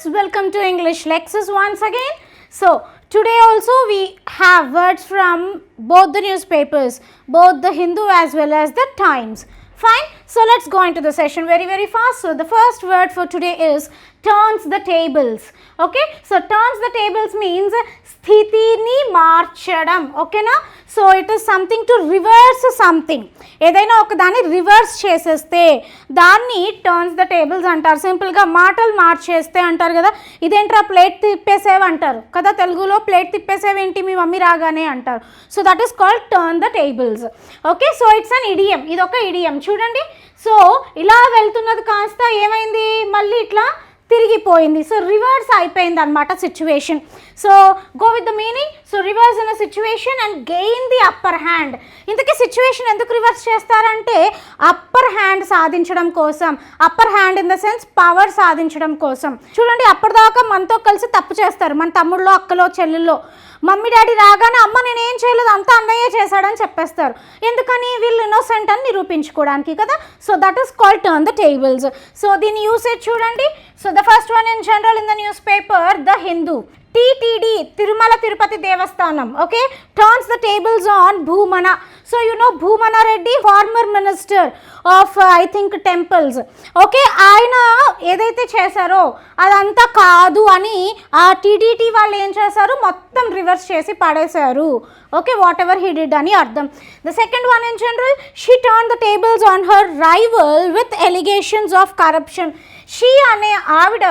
students, welcome to English Lexus once again. So, today also we have words from both the newspapers, both the Hindu as well as the Times. Fine, so let's go into the session very, very fast. So, the first word for today is turns the tables okay so turns the tables means స్థితిని మార్చడం. ఓకేనా so it is something to reverse something ఏదైనా ఒక దాన్ని reverse చేసేస్తే దాన్ని turns the tables అంటారు. సింపుల్గా మాటలు మార్చేస్తే అంటారు కదా ఇదేంట్రా ప్లేట్ తిప్పేసేవి అంటారు కదా తెలుగులో ప్లేట్ తిప్పేసేవేంటి మీ మమ్మీ రాగానే అంటారు. So that is called turn the tables okay so it's an idiom ఇది ఒక ఇడియం చూడండి. సో ఇలా వెళ్తున్నది కాస్త ఏమైంది? మళ్ళీ ఇట్లా తిరిగిపోయింది. సో రివర్స్ అయిపోయింది అనమాట situation so go with the meaning so reverse in the situation and gain the upper hand ఇంతకీ సిచ్యువేషన్ ఎందుకు రివర్స్ చేస్తారంటే అప్పర్ హ్యాండ్ సాధించడం కోసం. Upper hand in the sense power సాధించడం కోసం. చూడండి అప్పటిదాకా మనతో కలిసి తప్పు చేస్తారు. మన తమ్ముళ్ళో అక్కలో చెల్లెల్లో మమ్మీ డాడీ రాగానే అమ్మ నేను ఏం చేయలేదు అంతా అన్నయ్య చేశాడని చెప్పేస్తారు. ఎందుకని? వీళ్ళు ఇన్నోసెంట్ అని నిరూపించుకోవడానికి కదా? So that is called turn the tables so దీని యూసేజ్ చూడండి. So the first one in general in the newspaper the Hindu TTD Tirumala Tirupati Devasthanam okay turns the tables on Bhumana. So you know Bhumana Reddy former minister of I think temples okay ఆయన ఏదైతే చేశారో అదంతా కాదు అని ఆ TDT వాళ్ళు ఏం చేశారు? మొత్తం రివర్స్ చేసి పడేశారు. Okay whatever he did అని అర్థం. The second one in general she turn the tables on her rival with allegations of corruption she అనే ఆవిడ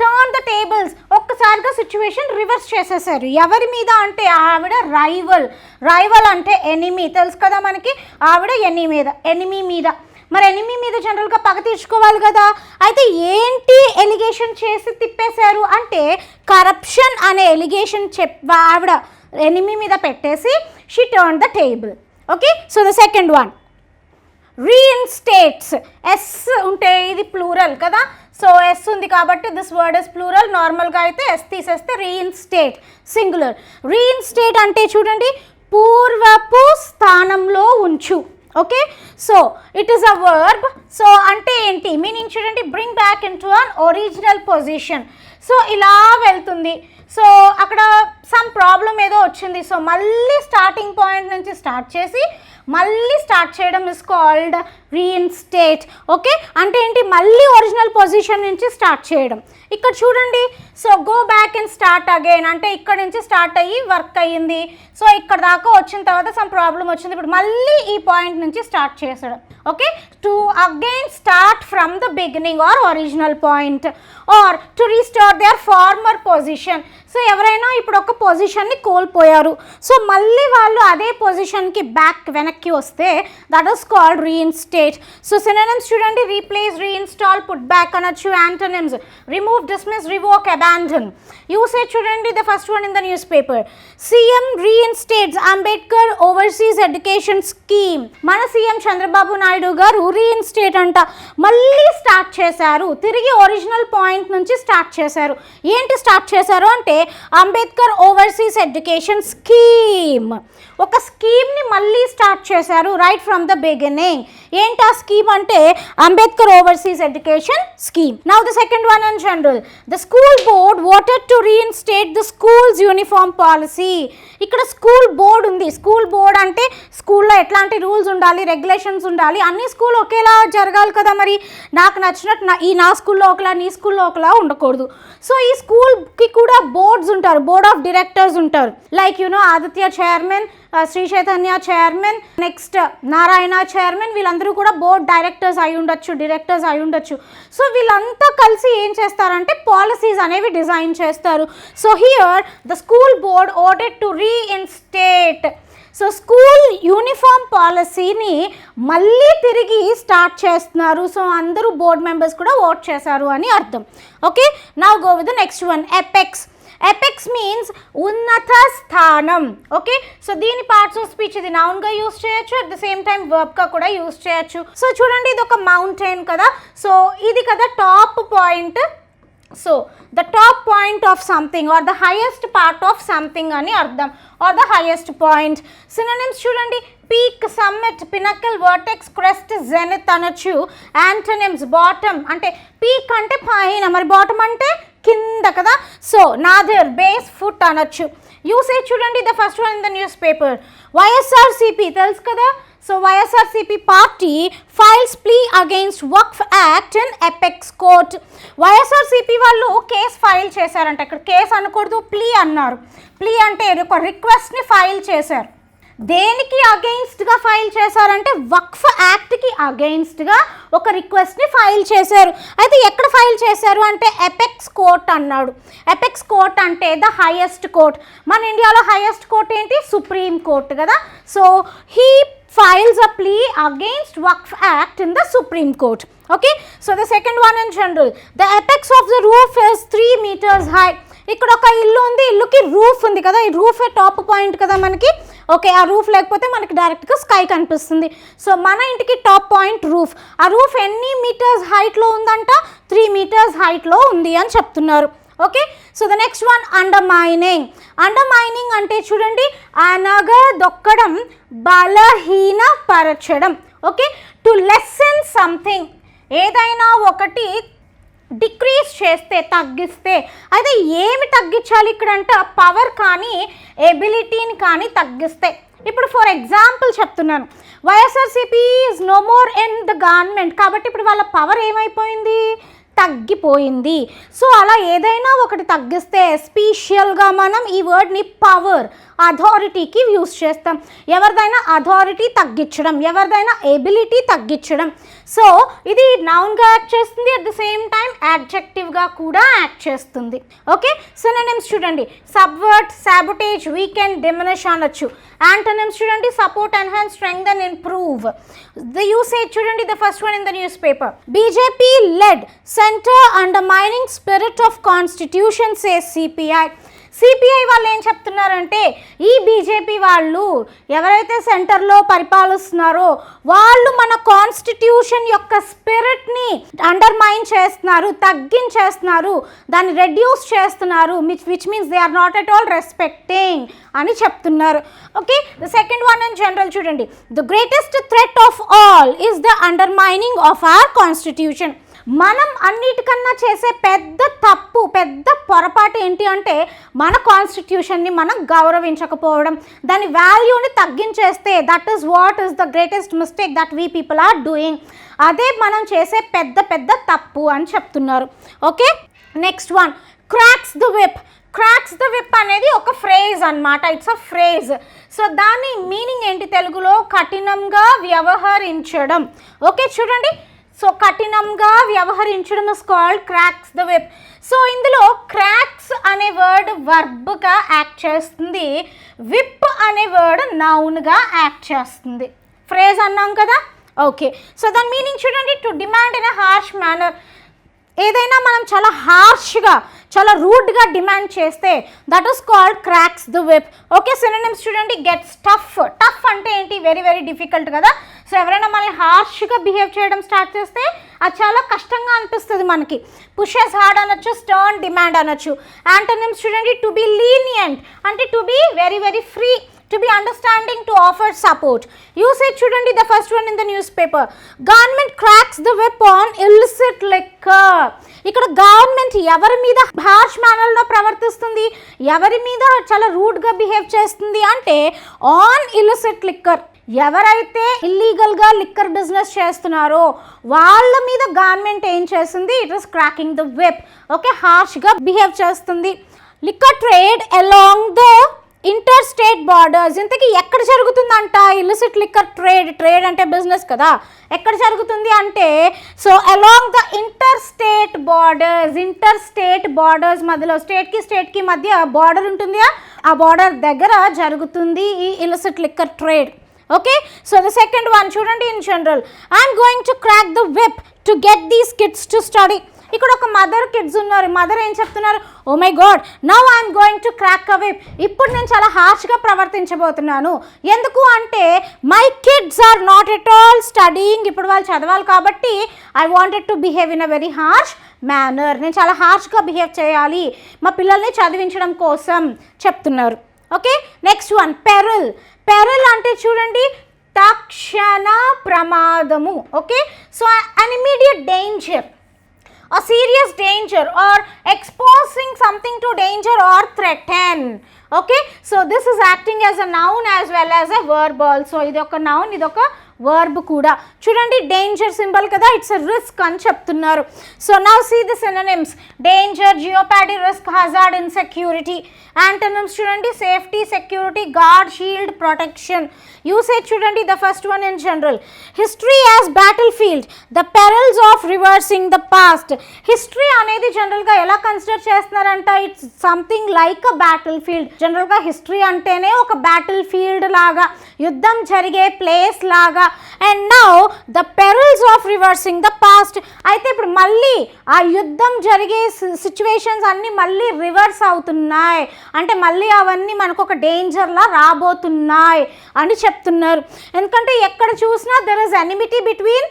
టర్న్ ద టేబుల్స్ ఒక్కసారిగా సిచ్యువేషన్ రివర్స్ చేసేసారు. ఎవరి మీద అంటే ఆవిడ రైవల్ రైవల్ అంటే ఎనిమీ తెలుసు కదా మనకి? ఆవిడ ఎనీ మీద. ఎనిమీ మీద. మరి ఎనిమీ మీద జనరల్గా పగ తీర్చుకోవాలి కదా. అయితే ఏంటి ఎలిగేషన్ చేసి తిప్పేశారు? అంటే కరప్షన్ అనే ఎలిగేషన్ చెప్ ఆవిడ ఎనిమీ మీద పెట్టేసి she turn the table okay so the second one reinstates S ఉంటే ఇది ప్లూరల్ కదా. సో ఎస్ ఉంది కాబట్టి దిస్ వర్డ్ ఇస్ ప్లూరల్ నార్మల్గా అయితే ఎస్ తీసేస్తే రీఇన్స్టేట్ సింగులర్ రీఇన్స్టేట్ అంటే చూడండి పూర్వపు స్థానంలో ఉంచు. Okay so it is a verb so అంటే ఏంటి? మీనింగ్ చూడండి bring back into an original position so ఇలా వెళ్తుంది. సో అక్కడ సమ్ ప్రాబ్లం ఏదో వచ్చింది. సో మళ్ళీ స్టార్టింగ్ పాయింట్ నుంచి స్టార్ట్ చేసి మళ్ళీ స్టార్ట్ చేయడం ఇస్ కాల్డ్ రీఇన్స్టేట్ ఓకే అంటే ఏంటి? మళ్ళీ ఒరిజినల్ పొజిషన్ నుంచి స్టార్ట్ చేయడం. ఇక్కడ చూడండి. So go back and start again అంటే ఇక్కడ నుంచి స్టార్ట్ అయ్యి వర్క్ అయ్యింది. సో ఇక్కడ దాకా వచ్చిన తర్వాత సమ్ ప్రాబ్లం వచ్చింది. ఇప్పుడు మళ్ళీ ఈ పాయింట్ నుంచి స్టార్ట్ చేసాడు okay to again start from the beginning or original point or to restore their former position so ఎవరైనా ఇప్పుడు ఒక పొజిషన్ని కోల్పోయారు. సో మళ్ళీ వాళ్ళు అదే పొజిషన్కి బ్యాక్ వెనక్కి వస్తే that is called reinstate so synonyms చూడండి. రీప్లేస్ రీఇన్స్టాల్ పుట్ బ్యాక్ అనొచ్చు. Antonyms remove dismiss revoke abandon usage చూడండి. The first one in the newspaper CM reinstates Ambedkar overseas education scheme మన సీఎం చంద్రబాబు నాయుడు గారు రీఇన్స్టేట్ అంట. మళ్ళీ start చేశారు. తిరిగి original point నుంచి start చేశారు. ఏంటి స్టార్ట్ చేశారు అంటే అంబేద్కర్ ఓవర్సీస్ ఎడ్యుకేషన్ స్కీమ్. ఒక స్కీమ్ని మళ్ళీ స్టార్ట్ చేశారు రైట్ ఫ్రమ్ ద బిగినింగ్ ఏంటి ఆ స్కీమ్ అంటే Ambedkar overseas education scheme now the second one in general the school board voted to reinstate the school's uniform policy ఇక్కడ స్కూల్ బోర్డ్ ఉంది. School board అంటే స్కూల్లో ఎట్లాంటి రూల్స్ ఉండాలి రెగ్యులేషన్స్ ఉండాలి అన్ని స్కూల్ ఒకేలా జరగాలి కదా మరి? నాకు నచ్చినట్టు నా ఈ నా స్కూల్లో ఒకలా నీ స్కూల్లో ఒకలా ఉండకూడదు. సో ఈ స్కూల్కి కూడా బోర్డ్స్ ఉంటారు. బోర్డ్ ఆఫ్ డైరెక్టర్స్ ఉంటారు. Like you know Aditya chairman Shri Chaitanya chairman next Narayana chairman వీళ్ళందరూ కూడా బోర్డ్ డైరెక్టర్స్ అయి ఉండొచ్చు డైరెక్టర్స్ అయి ఉండొచ్చు. సో వీళ్ళంతా కలిసి ఏం చేస్తారంటే పాలసీస్ అనేవి డిజైన్ చేస్తారు. So here the school board voted to reinstate so school uniform పాలసీని మళ్ళీ తిరిగి స్టార్ట్ చేస్తున్నారు. సో అందరూ బోర్డ్ మెంబర్స్ కూడా ఓట్ చేశారు అని అర్థం. ఓకే నా go with next one apex apex means ఉన్నత స్థానం. ఓకే సో దీని పార్ట్స్ ఆఫ్ స్పీచ్ ఇది నౌన్గా యూస్ చేయొచ్చు అట్ ద సేమ్ టైం వర్బ్గా కూడా యూస్ చేయొచ్చు. సో చూడండి ఇది ఒక మౌంటైన్ కదా. సో ఇది కదా top point so the top point of something or the highest part of something అని అర్థం. Or the highest point synonyms చూడండి. Peak summit pinnacle vertex crest zenith అనొచ్చు. యాంటోనిమ్స్ బాటమ్ అంటే పీక్ అంటే పైన. మరి బాటమ్ అంటే కింద కదా? సో నాదర్ బేస్ ఫుట్ అనొచ్చు. యూసేజ్ చూడండి the first one in the newspaper YSRCP తెలుసు కదా? So YSRCP party files plea against Waqf act in apex court YSRCP వాళ్ళు కేసు ఫైల్ చేశారంట. ఇక్కడ కేసు అనకూడదు ప్లీ అన్నారు. ప్లీ అంటే ఒక రిక్వెస్ట్ని ఫైల్ చేశారు. దేనికి అగెయిన్స్ట్గా ఫైల్ చేశారంటే వక్ఫ్ యాక్ట్కి అగెయిన్స్ట్గా ఒక రిక్వెస్ట్ని ఫైల్ చేశారు. అయితే ఎక్కడ ఫైల్ చేశారు అంటే ఎపెక్స్ కోర్ట్ అన్నాడు. ఎపెక్స్ కోర్ట్ అంటే ద హైయెస్ట్ కోర్ట్ మన ఇండియాలో హైయెస్ట్ కోర్ట్ ఏంటి? సుప్రీం కోర్ట్ కదా. So he files a plea against Waqf act in the supreme court okay so the second one in general the apex of the roof is three metres high ఇక్కడ ఒక ఇల్లు ఉంది. ఇల్లుకి roof ఉంది కదా. ఈ roof top point కదా మనకి. ఓకే ఆ రూఫ్ లేకపోతే మనకి డైరెక్ట్గా స్కై కనిపిస్తుంది. సో మన ఇంటికి టాప్ పాయింట్ రూఫ్ ఆ రూఫ్ ఎన్ని మీటర్స్ హైట్లో ఉందంట? త్రీ మీటర్స్ హైట్లో ఉంది అని చెప్తున్నారు. Okay so the next one undermining undermining అంటే చూడండి అనగదొక్కడం బలహీనపరచడం ఓకే టు లెసన్ సంథింగ్ ఏదైనా ఒకటి డిక్రీజ్ చేస్తే తగ్గిస్తే. అయితే ఏమి తగ్గించాలి ఇక్కడ అంటే పవర్ కానీ ఎబిలిటీని కానీ తగ్గిస్తే. ఇప్పుడు ఫర్ ఎగ్జాంపుల్ చెప్తున్నాను. YSRCP is no more in the government కాబట్టి ఇప్పుడు వాళ్ళ పవర్ ఏమైపోయింది? తగ్గిపోయింది. సో అలా ఏదైనా ఒకటి తగ్గిస్తే స్పీషియల్గా మనం ఈ వర్డ్ని పవర్ అథారిటీకి యూస్ చేస్తాం. ఎవరిదైనా అథారిటీ తగ్గించడం ఎవరిదైనా ఎబిలిటీ తగ్గించడం. సో ఇది నౌన్గా యాక్ట్ చేస్తుంది అట్ ద సేమ్ టైం యాడ్జెక్టివ్గా కూడా యాక్ట్ చేస్తుంది. ఓకే? సినోనిమ్స్ చూడండి. సబ్వర్ట్ సాబుటేజ్ వీకెండ్ డిమినిష్ అనొచ్చు. యాంటోనిమ్స్ చూడండి. Support enhance strength and improve. The usage చూడండి. The first one in the newspaper. BJP led centre undermining spirit of constitution say CPI CPI వాళ్ళు ఏం చెప్తున్నారంటే ఈ BJP వాళ్ళు ఎవరైతే సెంటర్లో పరిపాలిస్తున్నారో వాళ్ళు మన కాన్స్టిట్యూషన్ యొక్క స్పిరిట్ని అండర్మైన్ చేస్తున్నారు తగ్గించేస్తున్నారు దాన్ని రెడ్యూస్ చేస్తున్నారు which means they are not at all respecting అని చెప్తున్నారు. Okay the second one in general చూడండి. The greatest threat of all is the undermining of our constitution మనం అన్నిటికన్నా చేసే పెద్ద తప్పు పెద్ద పొరపాటు ఏంటి అంటే మన కాన్స్టిట్యూషన్ని మనం గౌరవించకపోవడం. దాని వాల్యూని తగ్గించేస్తే that is what is the greatest mistake that we people are doing అదే మనం చేసే పెద్ద పెద్ద తప్పు అని చెప్తున్నారు. Okay next one cracks the whip cracks the whip అనేది ఒక ఫ్రేజ్ అన్నమాట. ఇట్స్ అ ఫ్రేజ్ సో దాని మీనింగ్ ఏంటి తెలుగులో? కఠినంగా వ్యవహరించడం. ఓకే చూడండి. సో కఠినంగా వ్యవహరించడం is called cracks the web so ఇందులో క్రాక్స్ అనే వర్డ్ వర్బ్గా యాక్ట్ చేస్తుంది. విప్ అనే వర్డ్ నౌన్గా యాక్ట్ చేస్తుంది. ఫ్రేజ్ అన్నాం కదా? ఓకే సో దాని మీనింగ్ చూడండి. To demand in a harsh manner ఏదైనా మనం చాలా హార్ష్గా చాలా రూడ్గా డిమాండ్ చేస్తే that is called cracks the web okay synonyms చూడండి. గెట్స్ టఫ్ టఫ్ అంటే ఏంటి? వెరీ వెరీ డిఫికల్ట్ కదా? సో ఎవరైనా మనల్ని హార్ష్గా బిహేవ్ చేయడం స్టార్ట్ చేస్తే అది చాలా కష్టంగా అనిపిస్తుంది మనకి. పుషెస్ హార్డ్ అనొచ్చు స్టర్న్ డిమాండ్ అనొచ్చు. యాంటోనిమ్స్ చూడండి టు బి లీనియంట్ అంటే to be very very free to be understanding to offer support usage చూడండి the first one in the newspaper government cracks the whip on illicit లెక్క ఇక్కడ government ఎవరి మీద harsh మేనర్లో ప్రవర్తిస్తుంది ఎవరి మీద చాలా రూడ్గా బిహేవ్ చేస్తుంది అంటే ఆన్ ఇల్సిట్ లిక్కర్ ఎవరైతే ఇల్లీగల్గా లిక్కర్ బిజినెస్ చేస్తున్నారో వాళ్ళ మీద గవర్నమెంట్ ఏం చేస్తుంది? It is cracking the web okay హార్ష్గా బిహేవ్ చేస్తుంది. Liquor trade along the interstate borders ఇంతకీ ఎక్కడ జరుగుతుందంట? ఇల్లిసిట్ లిక్కర్ ట్రేడ్ ట్రేడ్ అంటే బిజినెస్ కదా. ఎక్కడ జరుగుతుంది అంటే so along the interstate borders interstate borders మధ్యలో స్టేట్కి స్టేట్కి మధ్య బార్డర్ ఉంటుంది ఆ బార్డర్ దగ్గర జరుగుతుంది ఈ illicit liquor trade okay so the second one చూడండి in general I'm going to crack the web to get these kids to study ఇక్కడ ఒక మదర్ కిడ్స్ ఉన్నారు. మదర్ ఏం చెప్తున్నారు? ఓ my god now I'm going to crack away ఇప్పుడు నేను చాలా హార్ష్గా ప్రవర్తించబోతున్నాను. ఎందుకు అంటే my kids are not at all studying ఇప్పుడు వాళ్ళు చదవాలి కాబట్టి I wanted to behave in a very harsh manner నేను చాలా హార్ష్గా బిహేవ్ చేయాలి. మా పిల్లల్ని చదివించడం కోసం చెప్తున్నారు. Okay next one peril peril అంటే చూడండి తక్షణ ప్రమాదము okay? So an immediate danger a serious danger or exposing something to danger or threaten okay? So this is acting as a noun as well as a verbal so ఇది ఒక noun ఇది ఒక verb కూడా. చూడండి danger symbol కదా it's a risk అని చెప్తున్నారు. So now see the synonyms danger jeopardy risk hazard insecurity antonyms చూడండి safety security guard shield protection usage చూడండి the first one in general history as battlefield the perils of reversing the past history అనేది జనరల్గా ఎలా consider చేస్తున్నారంట? It's something like a battlefield జనరల్గా history అంటేనే ఒక battlefield లాగా యుద్ధం జరిగే ప్లేస్ లాగా and now the perils of reversing the past అయితే ఇప్పుడు మళ్ళీ ఆ యుద్ధం జరిగే సిచ్యువేషన్స్ అన్నీ మళ్ళీ రివర్స్ అవుతున్నాయి. అంటే మళ్ళీ అవన్నీ మనకు ఒక డేంజర్లా రాబోతున్నాయి అని చెప్తున్నారు. ఎందుకంటే ఎక్కడ చూసినా there is enmity between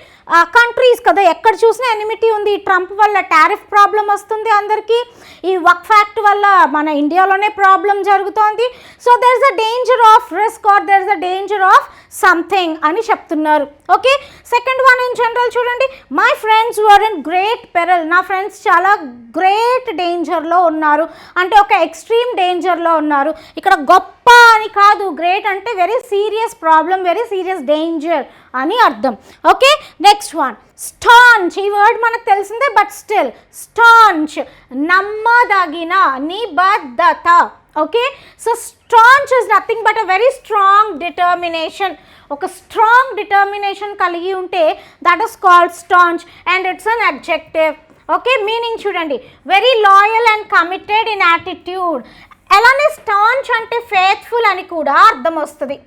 countries కదా ఎక్కడ చూసినా ఎనిమిటీ ఉంది. ట్రంప్ వల్ల టారిఫ్ ప్రాబ్లం వస్తుంది అందరికీ. ఈ వక్ ఫ్యాక్ట్ వల్ల మన ఇండియాలోనే ప్రాబ్లం జరుగుతోంది. So there is a danger of risk or there is a danger of something అని చెప్తున్నారు. Okay second one in general చూడండి. My friends were in great peril నా ఫ్రెండ్స్ చాలా గ్రేట్ డేంజర్లో ఉన్నారు. అంటే ఒక ఎక్స్ట్రీమ్ డేంజర్లో ఉన్నారు. ఇక్కడ గొప్ప అని కాదు గ్రేట్ అంటే very serious problem very serious danger అని అర్థం. ఓకే నెక్స్ట్ వన్ స్టాంచ్ ఈ వర్డ్ మనకు తెలిసిందే బట్ స్టిల్ స్టాంచ్ నమ్మదగిన నిబద్ధత. Okay so staunch is nothing but a very strong determination ఒక స్ట్రాంగ్ డిటర్మినేషన్ కలిగి ఉంటే that is called staunch and it's an objective okay meaning చూడండి. Very loyal and committed in attitude అలానే staunch అంటే faithful అని కూడా అర్థం వస్తుంది.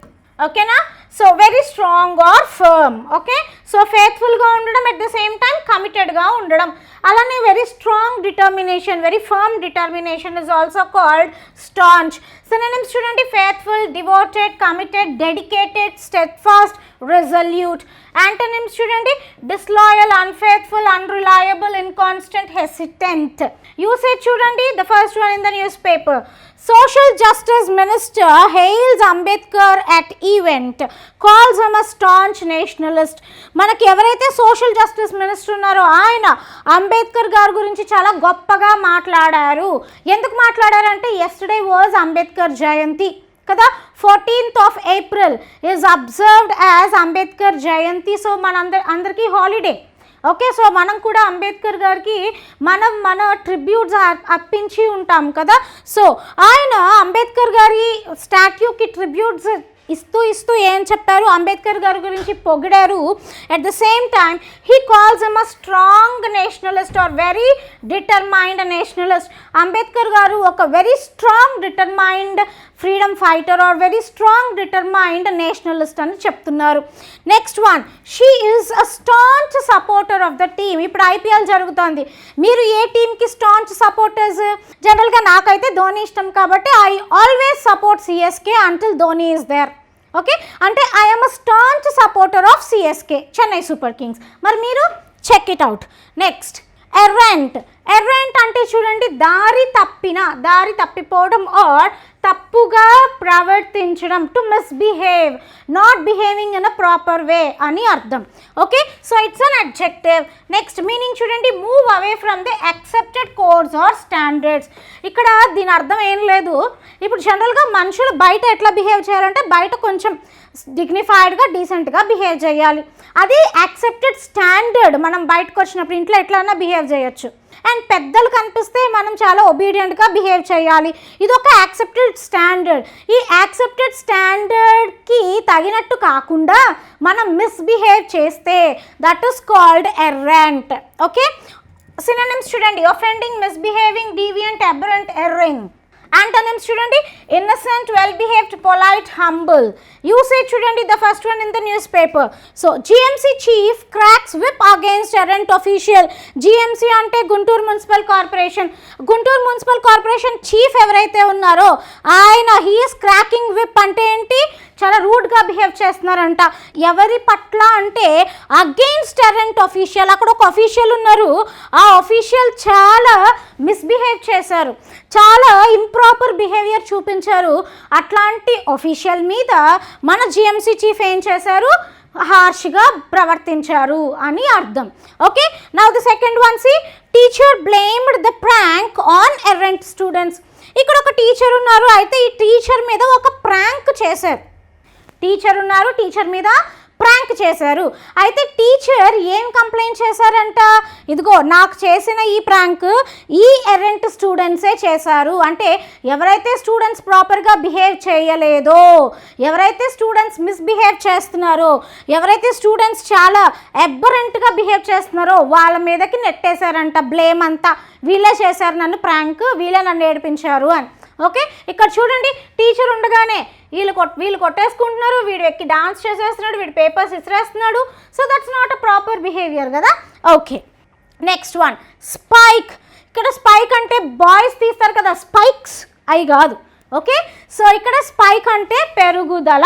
ఓకేనా? So very strong or firm okay? So ఫేత్ఫుల్గా ఉండడం అట్ ద సేమ్ టైం కమిటెడ్గా ఉండడం. అలానే very strong determination very firm determination is also called staunch so నేను చూడండి. Faithful devoted committed dedicated steadfast resolute antonyms చూడండి disloyal unfaithful unreliable inconstant hesitant usage చూడండి the first one in the newspaper social justice minister hails Ambedkar at event calls him a staunch nationalist మనకి ఎవరైతే social justice minister ఉన్నారో ఆయన అంబేద్కర్ గారి గురించి చాలా గొప్పగా మాట్లాడారు. ఎందుకు మాట్లాడారంటే ఎస్టర్డే వాజ్ అంబేద్కర్ జయంతి కదా? Fourteenth of April is observed as Ambedkar Jayanti so మనందరి అందరికీ హాలిడే ఓకే సో మనం కూడా అంబేద్కర్ గారికి మనం మన ట్రిబ్యూట్స్ అర్పించి ఉంటాం కదా? సో ఆయన అంబేద్కర్ గారి స్టాట్యూకి ట్రిబ్యూట్స్ ఇస్తూ ఇస్తూ ఏం చెప్పారు? అంబేద్కర్ గారి గురించి పొగిడారు. At the same time he calls him a strong nationalist or very determined nationalist. Ambedkar గారు ఒక very strong determined freedom fighter or very strong determined nationalist అని చెప్తున్నారు. Next one she is a staunch supporter of the team. ఇప్పుడు IPL జరుగుతోంది. మీరు ఏ టీంకి staunch supporters? జనరల్గా నాకైతే ధోని ఇష్టం కాబట్టి I always support CSK until Dhoni is there. Okay? అంటే I'm a staunch supporter of CSK Chennai Super Kings. మరి మీరు check it out. Next errant errant అంటే చూడండి దారి తప్పిన దారి తప్పిపోవడం ఆర్ తప్పుగా ప్రవర్తించడం to misbehave not behaving in a proper way అని అర్థం. Okay so it's an adjective next meaning చూడండి move away from the accepted course or standards ఇక్కడ దీని అర్థం ఏం లేదు. ఇప్పుడు జనరల్గా మనుషులు బయట ఎట్లా బిహేవ్ చేయాలంటే బయట కొంచెం డిగ్నిఫైడ్గా డీసెంట్గా బిహేవ్ చేయాలి. అది యాక్సెప్టెడ్ స్టాండర్డ్ మనం బయటకు వచ్చినప్పుడు ఇంట్లో ఎట్లైనా బిహేవ్ చేయొచ్చు. అండ్ పెద్దలు కనిపిస్తే మనం చాలా ఒబీడియంట్గా బిహేవ్ చేయాలి. ఇది ఒక యాక్సెప్టెడ్ స్టాండర్డ్ ఈ యాక్సెప్టెడ్ స్టాండర్డ్కి తగినట్టు కాకుండా మనం మిస్బిహేవ్ చేస్తే that is called errant okay synonyms చూడండి. Offending misbehaving deviant aberrant erring antonyms చూడండి innocent well behaved polite humble usage చూడండి the first one in the newspaper so GMC chief cracks whip against errant official GMC అంటే Guntur municipal corporation Guntur municipal corporation chief ఎవరైతే ఉన్నారో ఆయన he's cracking whip అంటే ఏంటి? చాలా రూడ్గా behave చేస్తున్నారంట. ఎవరి పట్ల అంటే అగెయిన్స్ట్ ఎరెంట్ అఫీషియల్ అక్కడ ఒక అఫీషియల్ ఉన్నారు. ఆ అఫీషియల్ చాలా మిస్బిహేవ్ చేశారు. చాలా ఇంప్రాపర్ బిహేవియర్ చూపించారు. అట్లాంటి అఫీషియల్ మీద మన జిఎంసీ చీఫ్ ఏం చేశారు? హార్ష్గా ప్రవర్తించారు అని అర్థం. Okay now the second one see teacher blamed the prank on errant students ఇక్కడ ఒక టీచర్ ఉన్నారు. అయితే ఈ టీచర్ మీద ఒక ప్రాంక్ చేశారు. టీచర్ ఉన్నారు టీచర్ మీద ప్రాంక్ చేశారు. అయితే టీచర్ ఏం కంప్లైంట్ చేశారంట? ఇదిగో నాకు చేసిన ఈ ప్రాంక్ ఈ ఎరెంట్ స్టూడెంట్సే చేశారు. అంటే ఎవరైతే స్టూడెంట్స్ ప్రాపర్గా బిహేవ్ చేయలేదో ఎవరైతే స్టూడెంట్స్ మిస్బిహేవ్ చేస్తున్నారో ఎవరైతే స్టూడెంట్స్ చాలా ఎబ్బరెంట్గా బిహేవ్ చేస్తున్నారో వాళ్ళ మీదకి నెట్టేశారంట. బ్లేమ్ అంతా వీళ్ళే చేశారు నన్ను ప్రాంక్ వీళ్ళే నన్ను ఏడిపించారు అని. ఓకే? ఇక్కడ చూడండి టీచర్ ఉండగానే వీళ్ళు కొట్ వీళ్ళు కొట్టేసుకుంటున్నారు వీడు ఎక్కి డాన్స్ చేసేస్తున్నాడు వీడు papers ఇసిరేస్తున్నాడు. So that's not a proper behaviour కదా? ఓకే. నెక్స్ట్ వన్ స్పైక్ ఇక్కడ స్పైక్ అంటే బాయ్స్ తీస్తారు కదా స్పైక్స్ అవి కాదు. ఓకే? సో ఇక్కడ స్పైక్ అంటే పెరుగుదల.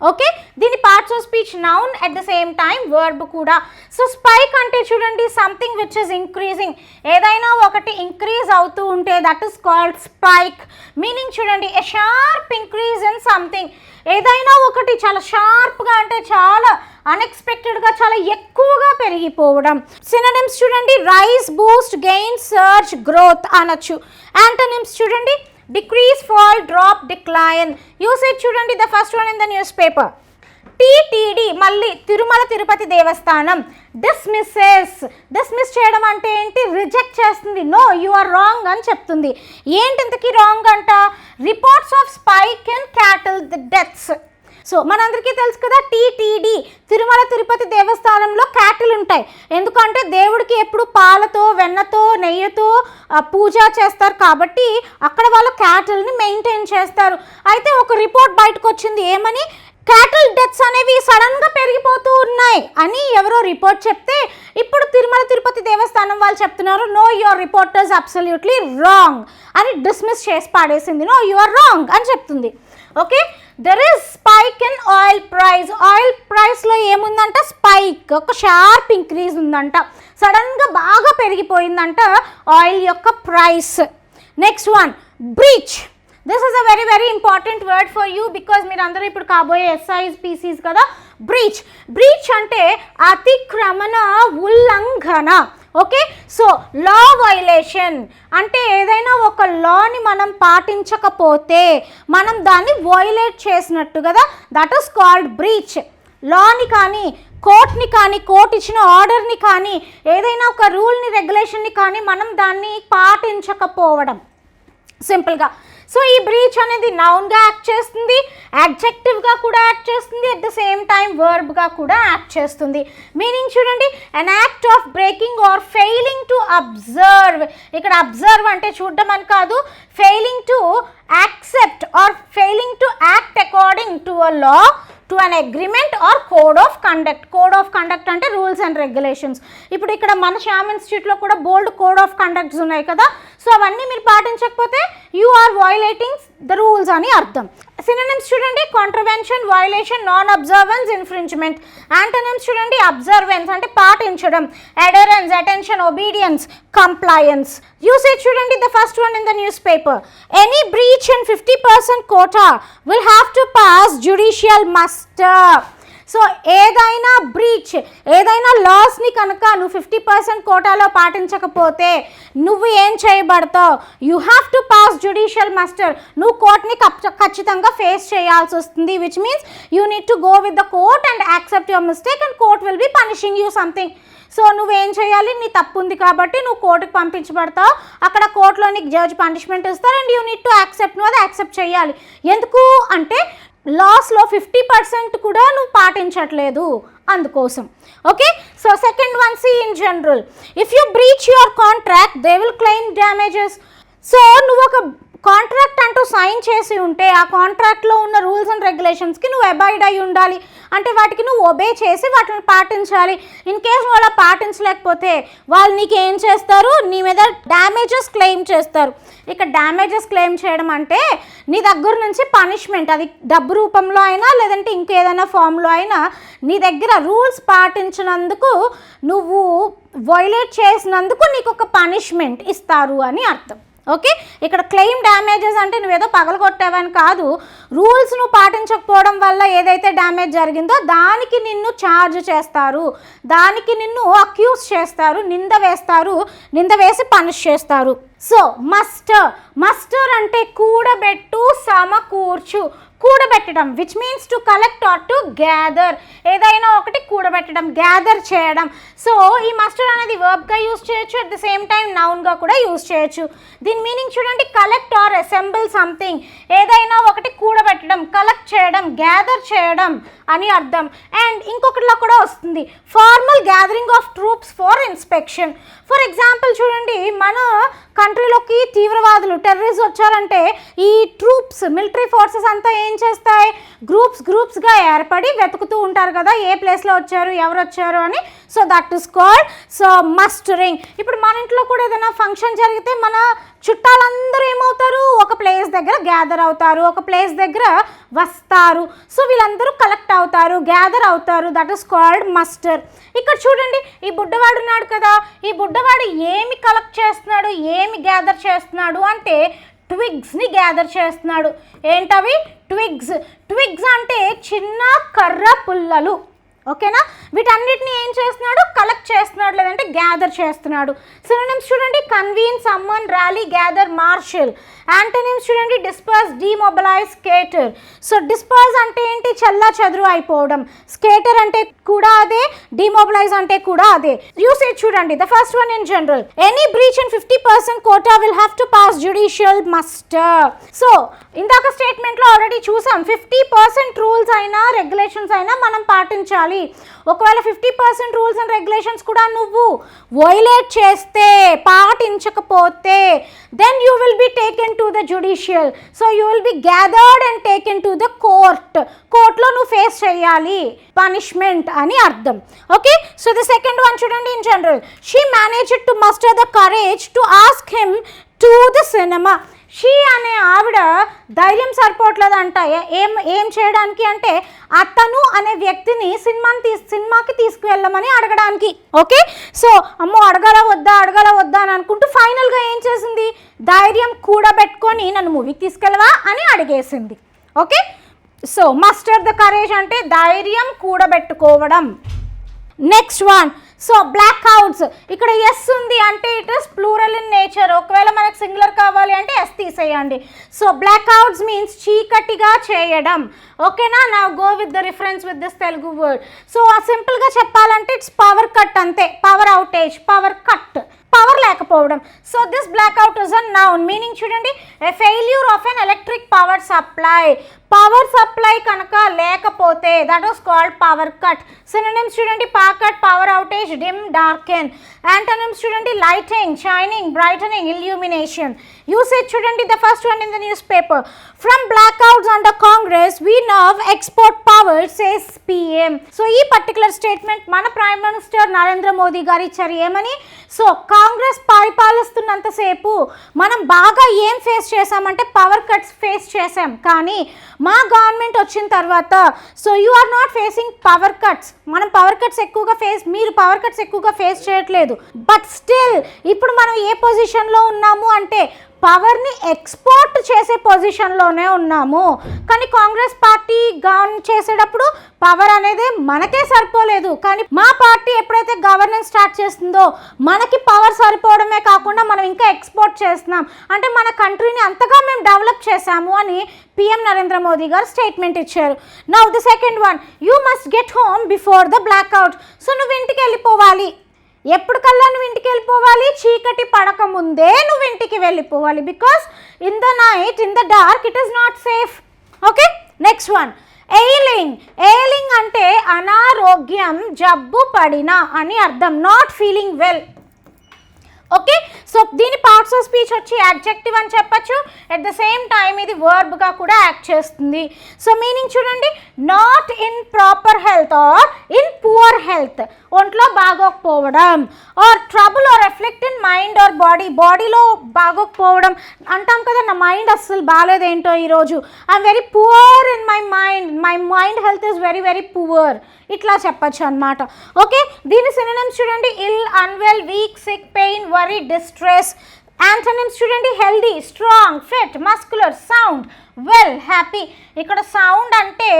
ఓకే దీని parts of speech noun at the same time verb కూడా సో స్పైక్ అంటే చూడండి సంథింగ్ విచ్ ఇస్ ఇంక్రీజింగ్ ఏదైనా ఒకటి ఇంక్రీజ్ అవుతూ ఉంటే that is called spike meaning చూడండి a sharp increase in something ఏదైనా ఒకటి చాలా షార్ప్గా అంటే చాలా అన్ఎక్స్పెక్టెడ్గా చాలా ఎక్కువగా పెరిగిపోవడం. సిననిమ్స్ చూడండి rise boost gain surge growth అనొచ్చు. యాంటనిమ్స్ చూడండి decrease fall drop decline usage చూడండి the first one in the newspaper TTD మళ్ళీ తిరుమల తిరుపతి దేవస్థానం. డిస్మిస్సెస్ డిస్మిస్ చేయడం అంటే ఏంటి? రిజెక్ట్ చేస్తుంది. నో యు ఆర్ రాంగ్ అని చెప్తుంది. ఏంటి ఇంతకీ రాంగ్ అంట? Reports of spike and cattle the deaths so మనందరికీ తెలుసు కదా టీటీడీ తిరుమల తిరుపతి దేవస్థానంలో క్యాటిల్ ఉంటాయి ఎందుకంటే దేవుడికి ఎప్పుడు పాలతో వెన్నతో నెయ్యితో పూజ చేస్తారు కాబట్టి అక్కడ వాళ్ళ క్యాటిల్ని మెయింటైన్ చేస్తారు. అయితే ఒక రిపోర్ట్ బయటకు వచ్చింది ఏమని? క్యాటిల్ డెత్స్ అనేవి సడన్గా పెరిగిపోతూ ఉన్నాయి అని ఎవరో రిపోర్ట్ చెప్తే ఇప్పుడు తిరుమల తిరుపతి దేవస్థానం వాళ్ళు చెప్తున్నారు no your reporters absolutely wrong అని డిస్మిస్ చేసి పాడేసింది. నో యువర్ రాంగ్ అని చెప్తుంది. Okay there is spike in oil price oil ప్రైస్లో ఏముందంట? స్పైక్ ఒక షార్ప్ ఇంక్రీజ్ ఉందంట. సడన్గా బాగా పెరిగిపోయిందంట ఆయిల్ యొక్క price next one breach this is a very very important word for you because మీరు అందరూ ఇప్పుడు కాబోయే ఎస్ఐస్ పీసీస్ కదా? బ్రీచ్ బ్రీచ్ అంటే అతిక్రమణ ఉల్లంఘన. ఓకే సో లా వైలేషన్ అంటే ఏదైనా ఒక లాని మనం పాటించకపోతే మనం దాన్ని వైలేట్ చేసినట్టు కదా? దట్ ఈస్ కాల్డ్ బ్రీచ్ లాని కానీ కోర్ట్ని కానీ కోర్ట్ ఇచ్చిన ఆర్డర్ని కానీ ఏదైనా ఒక రూల్ని రెగ్యులేషన్ని కానీ మనం దాన్ని పాటించకపోవడం. సింపుల్గా సో ఈ బ్రీచ్ అనేది నౌన్గా యాక్ట్ చేస్తుంది యాడ్జెక్టివ్గా కూడా యాక్ట్ చేస్తుంది అట్ ద సేమ్ టైం వర్బ్గా కూడా యాక్ట్ చేస్తుంది. మీనింగ్ చూడండి an act of breaking or failing to observe ఇక్కడ అబ్జర్వ్ అంటే చూడడం అని కాదు failing to accept or failing to act according to a law to an agreement or code of conduct code of conduct అంటే rules and regulations ఇప్పుడు ఇక్కడ మన శ్యామ్ ఇన్స్టిట్యూట్లో కూడా బోల్డ్ కోడ్ ఆఫ్ కండక్ట్స్ ఉన్నాయి కదా. సో అవన్నీ మీరు పాటించకపోతే you are violating the rules అని అర్థం. సిననిమ్స్ చూడండి. Contravention violation non observance infringement antonyms చూడండి. అబ్జర్వెన్స్ అంటే పాటించడం. Adherence attention obedience compliance usage చూడండి. The first one in the newspaper any breach in fifty percent quota will have to pass judicial muster so ఏదైనా breach ఏదైనా లాస్ని కనుక నువ్వు fifty percent కోటాలో పాటించకపోతే నువ్వు ఏం చేయబడతావు? You have to pass judicial muster నువ్వు కోర్ట్ని ఖచ్చితంగా ఫేస్ చేయాల్సి వస్తుంది which means you need to go with the court and accept your mistake and court will be punishing you something so నువ్వేం చేయాలి? నీ తప్పు ఉంది కాబట్టి నువ్వు కోర్టుకి పంపించబడతావు. అక్కడ కోర్టులో నీకు జడ్జ్ పనిష్మెంట్ ఇస్తారు and you need to accept నువ్వు అది యాక్సెప్ట్ చేయాలి. ఎందుకు? అంటే లాస్లో ఫిఫ్టీ పర్సెంట్ కూడా నువ్వు పాటించట్లేదు అందుకోసం. Okay so second one see in general if you breach your contract they will claim damages so నువ్వు ఒక కాంట్రాక్ట్ అంటూ సైన్ చేసి ఉంటే ఆ కాంట్రాక్ట్లో ఉన్న రూల్స్ అండ్ రెగ్యులేషన్స్కి నువ్వు అబాయిడ్ అయి ఉండాలి. అంటే వాటికి నువ్వు ఒబే చేసి వాటిని పాటించాలి. ఇన్ కేస్ అలా పాటించలేకపోతే వాళ్ళు నీకు ఏం చేస్తారు? నీ మీద డ్యామేజెస్ క్లెయిమ్ చేస్తారు. ఇక డ్యామేజెస్ క్లెయిమ్ చేయడం అంటే నీ దగ్గర నుంచి పనిష్మెంట్ అది డబ్బు రూపంలో అయినా లేదంటే ఇంకేదైనా ఫామ్లో అయినా నీ దగ్గర రూల్స్ పాటించినందుకు నువ్వు వైలేట్ చేసినందుకు నీకు ఒక పనిష్మెంట్ ఇస్తారు అని అర్థం. ఓకే? ఇక్కడ క్లెయిమ్ డ్యామేజెస్ అంటే నువ్వేదో పగలగొట్టావని కాదు. రూల్స్ నువ్వు పాటించకపోవడం వల్ల ఏదైతే డ్యామేజ్ జరిగిందో దానికి నిన్ను ఛార్జ్ చేస్తారు. దానికి నిన్ను అక్యూజ్ చేస్తారు. నింద వేస్తారు. నింద వేసి పనిష్ చేస్తారు. సో మస్టర్ మస్టర్ అంటే కూడబెట్టు సమకూర్చు. కూడబెట్టడం which means to collect or to gather ఏదైనా ఒకటి కూడబెట్టడం గ్యాదర్ చేయడం. సో ఈ మస్టర్ అనేది వర్బ్గా యూస్ చేయొచ్చు అట్ ద సేమ్ టైం నౌన్గా కూడా యూస్ చేయొచ్చు. దీని మీనింగ్ చూడండి కలెక్ట్ ఆర్ అసెంబుల్ సంథింగ్ ఏదైనా ఒకటి కూడబెట్టడం కలెక్ట్ చేయడం. గ్యాదర్ చేయడం అని అర్థం. అండ్ ఇంకొకటిలో కూడా వస్తుంది formal gathering of troops for inspection for example చూడండి మన కంట్రీలోకి తీవ్రవాదులు టెర్రరిస్ట్ వచ్చారంటే ఈ ట్రూప్స్ మిలిటరీ ఫోర్సెస్ అంతా ఏం చేస్తాయి? గ్రూప్స్ గ్రూప్స్గా ఏర్పడి వెతుకుతూ ఉంటారు కదా ఏ ప్లేస్లో వచ్చారు ఎవరు వచ్చారు అని. So that is called so mustering ఇప్పుడు మన ఇంట్లో కూడా ఏదైనా ఫంక్షన్ జరిగితే మన చుట్టాలందరూ ఏమవుతారు? ఒక ప్లేస్ దగ్గర గ్యాదర్ అవుతారు ఒక ప్లేస్ దగ్గర వస్తారు. సో వీళ్ళందరూ కలెక్ట్ అవుతారు గ్యాదర్ అవుతారు. దట్ ఇస్ కాల్డ్ మస్టర్ ఇక్కడ చూడండి ఈ బుడ్డవాడు ఉన్నాడు కదా. ఈ బుడ్డవాడు ఏమి కలెక్ట్ చేస్తున్నాడు ఏమి గ్యాదర్ చేస్తున్నాడు అంటే ట్విగ్స్ని గ్యాదర్ చేస్తున్నాడు. ఏంటవి? ట్విగ్స్ ట్విగ్స్ అంటే చిన్న కర్ర పుల్లలు. ఓకేనా? వీటన్నిటిని ఏం చేస్తున్నాడు? కలెక్ట్ చేస్తున్నాడు లేదంటే గ్యాదర్ చేస్తున్నాడు. సినోనిమ్స్ చూడండి. Convene summon rally gather marshal antonyms చూడండి. Disperse demobilize scatter so disperse అంటే ఏంటి? చల్లా చదురు అయిపోవడం. స్కేటర్ అంటే కూడా అదే. డిమొబలైజ్ అంటే కూడా అదే. యూసేజ్ చూడండి. The first one in general any breach and fifty percent quota will have to pass judicial muster so ఇందాక స్టేట్మెంట్లో ఆల్రెడీ చూసాం. ఫిఫ్టీ పర్సెంట్ రూల్స్ అయినా రెగ్యులేషన్స్ అయినా మనం పాటించాలి. ఒకవేళ fifty percent rules and regulations కూడా నువ్వు వైలేట్ చేస్తే పాటించకపోతే then you will be taken to the judicial so you will be gathered and taken to the court కోర్టులో నువ్వు ఫేస్ చేయాలి. పనిష్మెంట్ అని అర్థం. Okay so the second one చూడండి in general she manage to muster the courage to ask him to the cinema she అనే ఆవిడ ధైర్యం సరిపోవట్లేదంట. అంట ఏం ఏం చేయడానికి అంటే అతను అనే వ్యక్తిని సినిమాని తీ సినిమాకి తీసుకువెళ్ళమని అడగడానికి. ఓకే? సో అమ్మో అడగాల వద్దా అడగాల వద్దా అని అనుకుంటూ ఫైనల్గా ఏం చేసింది? ధైర్యం కూడబెట్టుకొని నన్ను మూవీకి తీసుకెళ్ళవా అని అడిగేసింది. Okay? So muster the courage అంటే ధైర్యం కూడబెట్టుకోవడం. Next one. So blackouts ఇక్కడ ఎస్ ఉంది అంటే it is plural in nature ఒకవేళ మనకు సింగులర్ కావాలి అంటే ఎస్ తీసేయండి. సో బ్లాక్ అవుట్స్ మీన్స్ చీకటిగా చేయడం. ఓకేనా నా? Go with the reference with this Telugu word so సింపుల్గా చెప్పాలంటే ఇట్స్ పవర్ కట్ అంతే. Power outage power cut power లేకపోవడం. So this blackout is a noun meaning చూడండి a failure of an electric power supply power supply కనుక లేకపోతే that was called power cut synonyms చూడండి power cut power outage dim darken antonyms చూడండి lighting shining brightening illumination usage చూడండి the first one in the newspaper from blackouts under Congress we now export power says PM so ఈ particular statement మన prime minister Narendra Modi గారు ఇచ్చారు. ఏమని? So Congress పరిపాలిస్తున్నంతసేపు మనం బాగా ఏం ఫేస్ చేసామంటే పవర్ కట్స్ ఫేస్ చేసాం కానీ మా గవర్నమెంట్ వచ్చిన తర్వాత so you are not facing power cuts మనం పవర్ కట్స్ ఎక్కువగా ఫేస్ మీరు పవర్ కట్స్ ఎక్కువగా ఫేస్ చేయట్లేదు. బట్ స్టిల్ ఇప్పుడు మనం ఏ పొజిషన్లో ఉన్నాము అంటే పవర్ని ఎక్స్పోర్ట్ చేసే పొజిషన్లోనే ఉన్నాము. కానీ కాంగ్రెస్ పార్టీ గాన్ చేసేటప్పుడు పవర్ అనేది మనకే సరిపోలేదు. కానీ మా పార్టీ ఎప్పుడైతే గవర్నెన్స్ స్టార్ట్ చేస్తుందో మనకి పవర్ సరిపోవడమే కాకుండా మనం ఇంకా ఎక్స్పోర్ట్ చేస్తున్నాం. అంటే మన కంట్రీని అంతగా మేము డెవలప్ చేశాము అని పిఎం నరేంద్ర మోదీ గారు స్టేట్మెంట్ ఇచ్చారు. Now the second one you must get home before the blackout so నువ్వు ఇంటికి వెళ్ళిపోవాలి. ఎప్పుడు కల్లా నువ్వు ఇంటికి వెళ్ళిపోవాలి? చీకటి పడక ముందే నువ్వు ఇంటికి వెళ్ళిపోవాలి. Because in the night in the dark it is not safe okay next one ailing ailing అంటే అనారోగ్యం జబ్బు పడిన అని అర్థం. Not feeling well okay so దీని పార్ట్స్ ఆఫ్ స్పీచ్ వచ్చి యాడ్జెక్టివ్ అని చెప్పచ్చు. ఎట్ ద సేమ్ టైం ఇది వర్బ్గా కూడా యాక్ట్ చేస్తుంది. సో మీనింగ్ చూడండి. Not in proper health or in poor health ఒంట్లో బాగోకపోవడం. Or trouble or affect in mind or body బాడీలో బాగోకపోవడం. అంటాం కదా నా మైండ్ అస్సలు బాగాలేదేంటో ఈరోజు. I'm very poor in my mind my mind health is very very poor ఇట్లా చెప్పచ్చు అనమాట ఓకే దీని సినిమమ్స్ చూడండి. Ill unwell weak sick pain worry distress antonyms చూడండి healthy strong fit muscular sound well happy ఇక్కడ సౌండ్ అంటే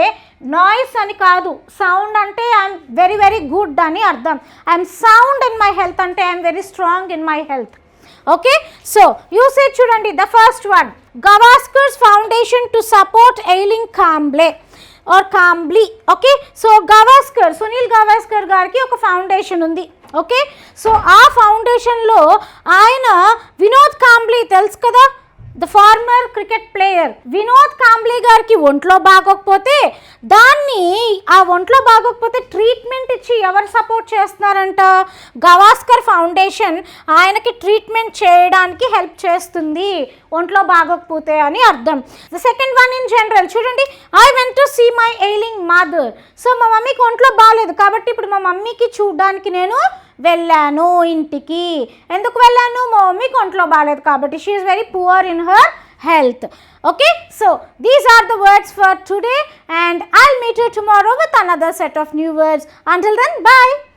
noise అని కాదు. సౌండ్ అంటే ఐఎమ్ వెరీ వెరీ గుడ్ అని అర్థం. I'm sound in my health అంటే I'm very strong in my health okay so usage చూడండి the first one Gavaskar's foundation to support ailing Kamble or Kambli okay so Gavaskar Sunil Gavaskar గారికి ఒక foundation ఉంది. Okay? So ఆ ఫౌండేషన్లో ఆయన వినోద్ కాంబ్లీ తెలుసు కదా? Cricket player Vinod Kambli గారికి ఒంట్లో బాగోకపోతే దాన్ని ఆ ఒంట్లో బాగోకపోతే ట్రీట్మెంట్ ఇచ్చి ఎవరు సపోర్ట్ చేస్తున్నారంట? గవాస్కర్ ఫౌండేషన్ ఆయనకి ట్రీట్మెంట్ చేయడానికి హెల్ప్ చేస్తుంది. ఒంట్లో బాగోకపోతే అని అర్థం. The second one in general. చూడండి I went to see my ailing mother. So మా మమ్మీకి ఒంట్లో బాగాలేదు కాబట్టి ఇప్పుడు మా మమ్మీకి చూడడానికి నేను వెళ్ళాను ఇంటికి. ఎందుకు వెళ్ళాను? మా మమ్మీకి ఒంట్లో బాగాలేదు కాబట్టి. She is very poor in her health. Okay? So these are the words for today and i'll meet you tomorrow with another set of new words. Until then bye